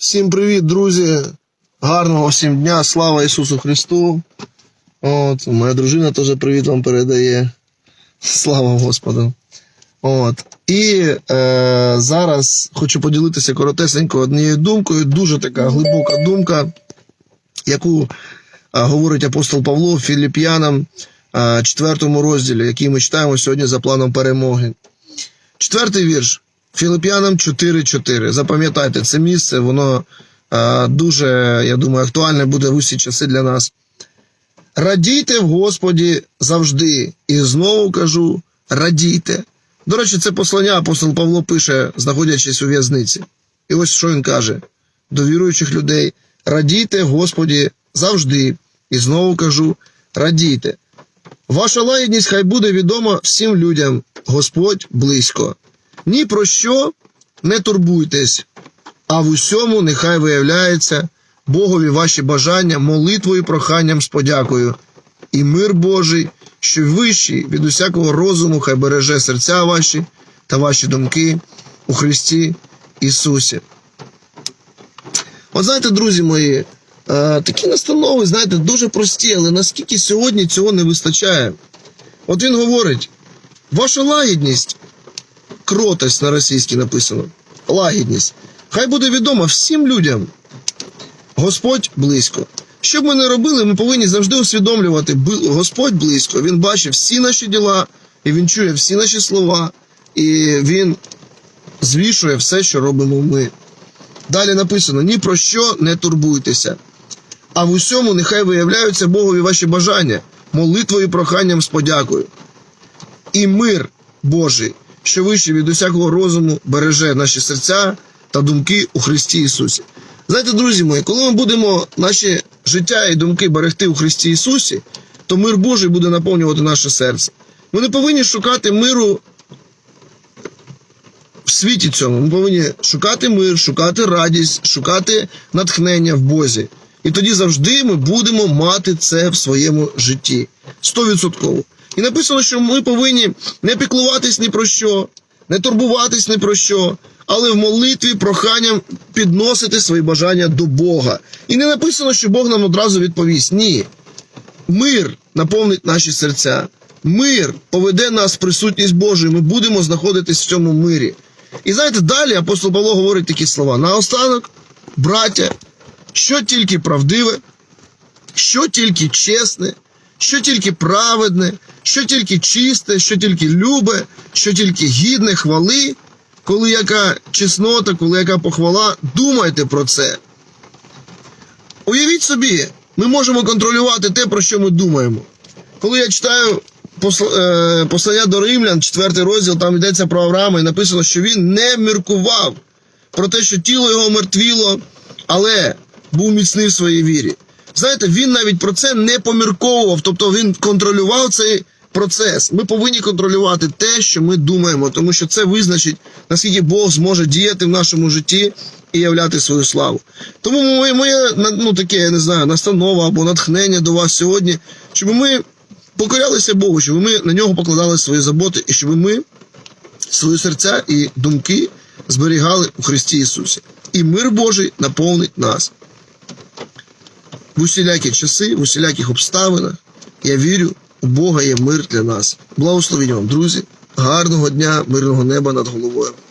Всім привіт, друзі! Гарного всім дня, слава Ісусу Христу. От, моя дружина теж привіт вам передає. Слава Господу. От. І е, зараз хочу поділитися коротесенько однією думкою. Дуже така глибока думка, яку е, говорить апостол Павло Філіп'янам, е, четвертому розділі, який ми читаємо сьогодні за планом перемоги. Четвертий вірш. Філип'янам 4.4. Запам'ятайте, це місце, воно е, дуже, я думаю, актуальне буде в усі часи для нас. Радійте в Господі завжди. І знову кажу: радійте. До речі, це послання апостол Павло пише, знаходячись у в'язниці. І ось що він каже: до віруючих людей: радійте Господі завжди. І знову кажу: радійте. Ваша лагідність хай буде відома всім людям. Господь близько. Ні про що не турбуйтесь, а в усьому нехай виявляється Богові ваші бажання молитвою проханням з подякою. І мир Божий, що вищий від усякого розуму, хай береже серця ваші та ваші думки у Христі Ісусі. От знаєте, друзі мої, е, такі настанови, знаєте, дуже прості, але наскільки сьогодні цього не вистачає. От він говорить: ваша лагідність кротость на російській написано. Лагідність. Хай буде відомо всім людям. Господь близько. Що б ми не робили, ми повинні завжди усвідомлювати, Господь близько. Він бачить всі наші діла, і Він чує всі наші слова, і Він звішує все, що робимо ми. Далі написано: ні про що не турбуйтеся. А в усьому нехай виявляються Богові ваші бажання, молитвою проханням з подякою. І мир Божий, що вище від усякого розуму, береже наші серця та думки у Христі Ісусі. Знаєте, друзі мої, коли ми будемо наші життя і думки берегти у Христі Ісусі, то мир Божий буде наповнювати наше серце. Ми не повинні шукати миру в світі цьому. Ми повинні шукати мир, шукати радість, шукати натхнення в Бозі. І тоді завжди ми будемо мати це в своєму житті. Стовідсотково. І написано, що ми повинні не піклуватись ні про що, не турбуватись ні про що, але в молитві проханням підносити свої бажання до Бога. І не написано, що Бог нам одразу відповість. Ні. Мир наповнить наші серця. Мир поведе нас в присутність Божу, і ми будемо знаходитись в цьому мирі. І знаєте, далі апостол Павло говорить такі слова: наостанок, браття, що тільки правдиве, що тільки чесне, що тільки праведне, що тільки чисте, що тільки любе, що тільки гідне хвали, коли яка чеснота, коли яка похвала, думайте про це. Уявіть собі, ми можемо контролювати те, про що ми думаємо. Коли я читаю е, послання до римлян, четвертий розділ, там йдеться про Авраама, і написано, що він не міркував про те, що тіло його мертвіло, але був міцний в своїй вірі. Знаєте, він навіть про це не помірковував, тобто він контролював цей процес. Ми повинні контролювати те, що ми думаємо, тому що це визначить, наскільки Бог зможе діяти в нашому житті і являти свою славу. Тому моє, моє ну, таке, я не знаю, настанова або натхнення до вас сьогодні, щоб ми покорялися Богу, щоб ми на нього покладали свої заботи, і щоб ми свої серця і думки зберігали у Христі Ісусі. І мир Божий наповнить нас. В усілякі часи, в усіляких обставинах, я вірю, у Бога є мир для нас. Благословіння вам, друзі, гарного дня, мирного неба над головою.